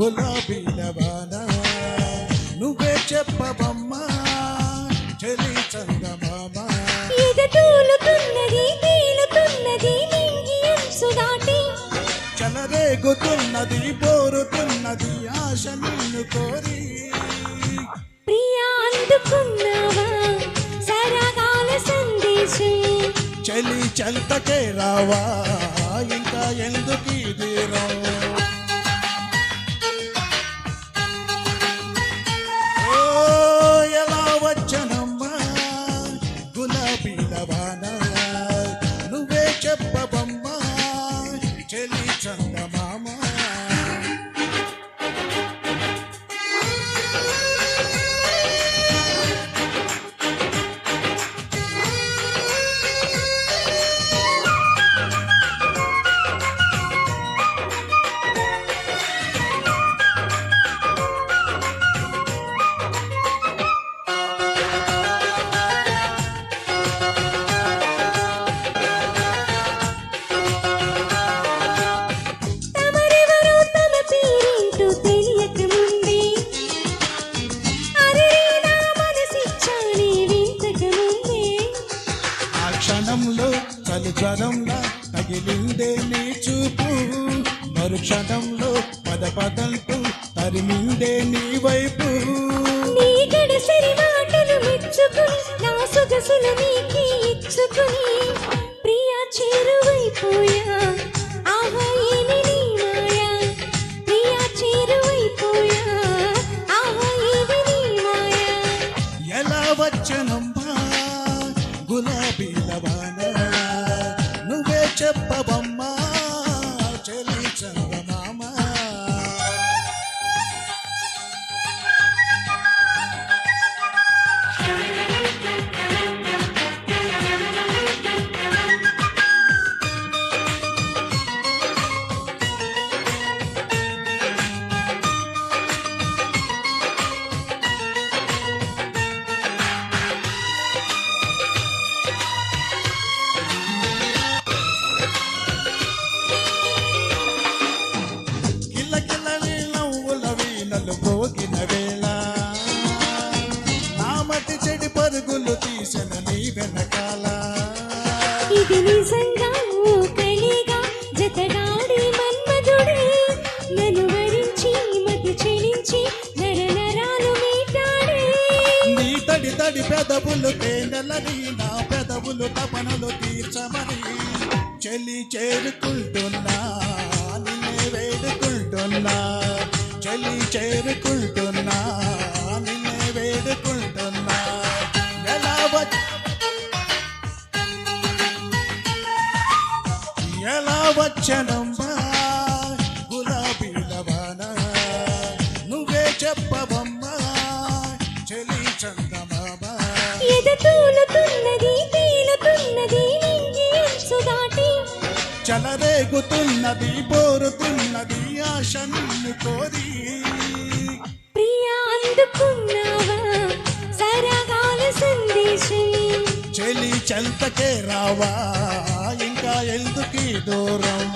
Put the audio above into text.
గులాబీల వాన నువ్వే చెప్పవమ్మా చెలి చందమామ చెలరేగుతున్నది బోరుతున్నది ఆశ నిన్ను కోరి. ప్రియా అందుకున్నావా? సరగాల సందేశం. చలి చల్తకే రావా ఇంకా ఎందుకు ఈ గులాబీల నువ్వే చెప్పబమ్మా చెలి చంద్ర జ్వరంలా తగిలిందే నీ చూపు. మరు క్షణంలో పద పదంటూ తరిమిందే నీ వైపు. నీ గడసరి మాటలు మెచ్చుకుని నా సొగసులు నీకే ఇచ్చుకుని ప్రియా చేరువైపోయా. ఎలా వచ్చనమ్మా? గులాబీల తడి తడి పెదవులు తేనెలని నా పెదవులు తపనలు తీర్చమని చెలి చేరుకుంటున్నా నిన్నే వేడుకుంటున్నా. చెలి చేరుకుంటున్నా నిన్నే వేడుకుంటున్నా. ఎలా వచ్చ ఎలా వచ్చను చలరేగుతున్నది బోరుతున్నది ఆశ నిన్ను కోరి. ప్రియా అందుకున్నావా? సరగాల సందేశం. చెలి చెల్తకే రావా ఇంకా ఎందుకీ దూరం?